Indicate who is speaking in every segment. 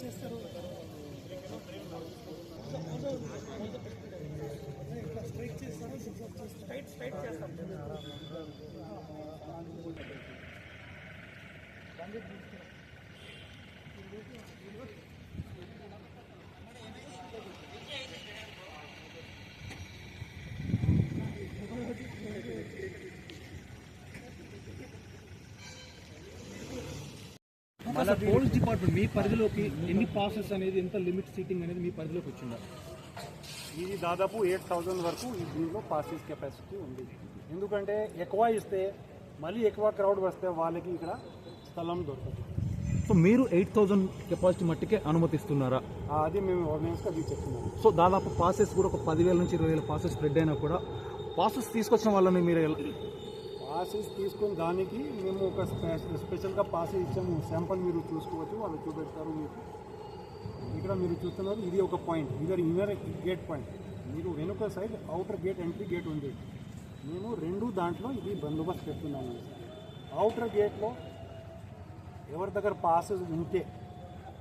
Speaker 1: చేస్తారు. ఇట్లా స్ట్రైట్ చేస్తారా. స్ట్రైట్ స్ట్రైట్ చేస్తాం
Speaker 2: మన పోలీస్ డిపార్ట్మెంట్ మీ పరిధిలోకి ఎన్ని పాసెస్ అనేది ఎంత లిమిట్ సీటింగ్ అనేది మీ పరిధిలోకి వచ్చిందా?
Speaker 3: ఇది దాదాపు ఎయిట్ థౌజండ్ వరకు ఈ దీనిలో పాసెస్ కెపాసిటీ ఉంది. ఎందుకంటే ఎక్కువ ఇస్తే మళ్ళీ ఎక్కువ క్రౌడ్ వస్తే వాళ్ళకి ఇక్కడ స్థలం దొరకదు
Speaker 2: సో మీరు ఎయిట్ థౌసండ్ కెపాసిటీ మట్టికే అనుమతిస్తున్నారా?
Speaker 3: ఆ, అది మేము ఆర్డినెన్స్గా అది చెప్తున్నాము
Speaker 2: సో దాదాపు పాసెస్ కూడా ఒక పదివేల నుంచి ఇరవై వేల పాసెస్ స్ప్రెడ్ అయినా కూడా పాసెస్ తీసుకొచ్చిన వాళ్ళని మీరు ఎలా-
Speaker 3: పాసెస్ తీసుకుని దానికి మేము ఒక స్పె- స్పెషల్గా పాస్ ఇచ్చాము. శాంపుల్ మీరు చూసుకోవచ్చు వాళ్ళు చూపెడతారు మీకు. ఇక్కడ మీరు చూస్తున్నారు ఇది ఒక పాయింట్ ఇదర్ ఇన్నర్ గేట్ పాయింట్ మీరు వెనుక side outer gate entry gate ఉంది. మేము రెండు దాంట్లో ఇది బందోబస్తు పెడుతున్నాము అవుటర్ గేట్లో ఎవరి దగ్గర పాసెస్ ఉంటే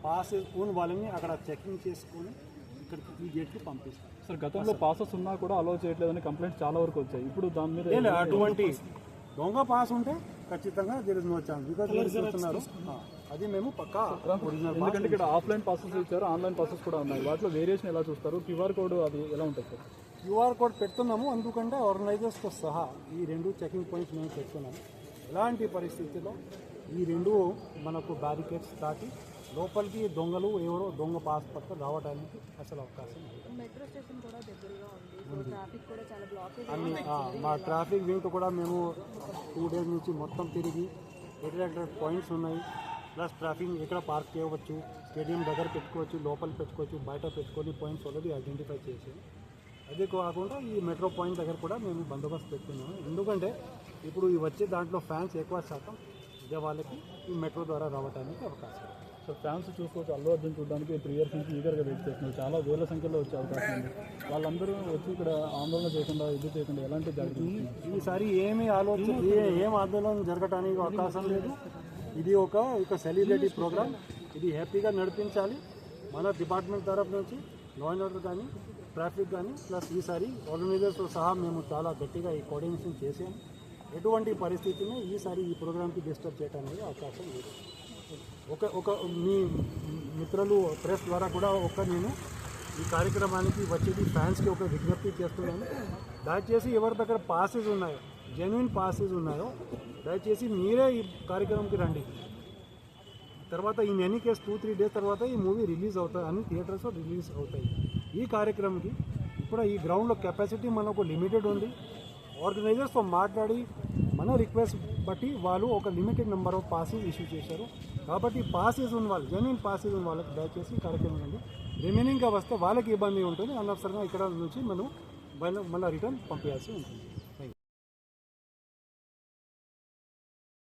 Speaker 3: పాసెస్ ఉన్న వాళ్ళని అక్కడ చెకింగ్ చేసుకొని ఇక్కడికి ఈ గేట్కి పంపిస్తాం.
Speaker 4: సార్ గతంలో పాసెస్ ఉన్నా కూడా అలో చేయట్లేదని కంప్లైంట్స్ చాలా వరకు వచ్చాయి. ఇప్పుడు దాని మీద
Speaker 3: అటువంటి దొంగ పాస్ ఉంటే ఖచ్చితంగా ఇస్ నో ఛాన్స్ బికాజ్ మీరు చూస్తున్నారు? అది మేము పక్కా ఒరిజినల్
Speaker 4: ఎందుకంటే ఇక్కడ ఆఫ్లైన్ పాసెస్ ఇచ్చారు ఆన్లైన్ పాసెస్ కూడా ఉన్నాయి. వాటిలో వేరియేషన్ ఎలా చూస్తారు? క్యూఆర్ కోడ్ అది ఎలా ఉంటుంది సార్?
Speaker 3: క్యూఆర్ కోడ్ పెడుతున్నాము ఎందుకంటే ఆర్గనైజర్స్తో సహా ఈ రెండు చెకింగ్ పాయింట్స్ మేము పెడుతున్నాము. ఎలాంటి పరిస్థితిలో ఈ రెండు మనకు బ్యారికేడ్స్ దాటి లోపలికి దొంగలు ఎవరో దొంగ పాస్ పట్టుకొని రావడానికి అసలు అవకాశం లేదు.
Speaker 5: మెట్రో స్టేషన్ కూడా దగ్గరగా ఉంది. సో ట్రాఫిక్ కూడా చాలా బ్లాకేజ్
Speaker 3: అన్ని మా ట్రాఫిక్ వింగ్ కూడా మేము టూ డేస్ నుంచి మొత్తం తిరిగి ఎక్కడ పాయింట్స్ ఉన్నాయి. ప్లస్ ట్రాఫిక్ ఎక్కడ పార్క్ చేయవచ్చు స్టేడియం దగ్గర పెట్టుకోవచ్చు లోపల పెట్టుకోవచ్చు బయట పెట్టుకొని పాయింట్స్ ఆల్రెడీ ఐడెంటిఫై చేసి. అదే కాకుండా ఈ మెట్రో పాయింట్ దగ్గర కూడా మేము బందోబస్తు పెట్టుకున్నాము. ఎందుకంటే ఇప్పుడు ఈ వచ్చే దాంట్లో ఫ్యాన్స్ ఎక్కువ శాతం ఇదే వాళ్ళకి ఈ మెట్రో ద్వారా రావడానికి అవకాశం.
Speaker 4: సో ఫ్యాన్స్ చూసుకోవచ్చు. అల్లు అర్జున్ చూడడానికి త్రీ ఇయర్స్ నుంచి ఈగర్గా వెయిట్ చేస్తున్నారు చాలా వేల సంఖ్యలో వచ్చే అవకాశం ఉంది. వాళ్ళందరూ వచ్చి ఇక్కడ ఆందోళన చేయకుండా ఇది చేయకుండా ఎలాంటి జాగ్రత్త తీసుకున్నారు?
Speaker 3: ఈసారి ఏమి ఆలోచన ఏ- ఏం ఆందోళన జరగటానికి అవకాశం లేదు. ఇది ఒక ఒక సెలబ్రిటీ ప్రోగ్రామ్ ఇది హ్యాపీగా నడిపించాలి. మన డిపార్ట్మెంట్ తరఫు నుంచి లా అండ్ ఆర్డర్ కానీ ట్రాఫిక్ కానీ ప్లస్ ఈసారి ఆర్గనైజర్స్తో సహా మేము చాలా గట్టిగా ఈ కోఆర్డినేషన్ చేసాము ఎటువంటి పరిస్థితిని ఈసారి ఈ ప్రోగ్రామ్కి డిస్టర్బ్ చేయడానికి అవకాశం లేదు. ఒక ఒక మీ మిత్రులు ప్రెస్ ద్వారా కూడా ఒక నేను ఈ కార్యక్రమానికి వచ్చేది ఫ్యాన్స్కి ఒక విజ్ఞప్తి చేస్తున్నాను. దయచేసి ఎవరి దగ్గర పాసెస్ ఉన్నాయో జెన్యున్ పాసెస్ ఉన్నాయో దయచేసి మీరే ఈ కార్యక్రమంకి రండి. తర్వాత ఈ any case two three days తర్వాత ఈ మూవీ రిలీజ్ అవుతాయి అన్ని థియేటర్స్లో రిలీజ్ అవుతాయి. ఈ కార్యక్రమంకి ఇప్పుడు ఈ గ్రౌండ్లో కెపాసిటీ మనకు లిమిటెడ్ ఉంది. ఆర్గనైజర్స్తో మాట్లాడి మన రిక్వెస్ట్ బట్టి వాళ్ళు ఒక limited number of passes issue చేశారు. కాబట్టి పాసెస్ ఉన్న వాళ్ళు జెన్యున్ పాసెస్ ఉన్న వాళ్ళకి దయచేసి ఈ కార్యక్రమం రిమైనింగ్గా వస్తే వాళ్ళకి ఇబ్బంది ఉంటుంది. అనవసరంగా ఇక్కడ నుంచి మనం మళ్ళీ మళ్ళీ రిటర్న్ పంపించాల్సి ఉంటుంది.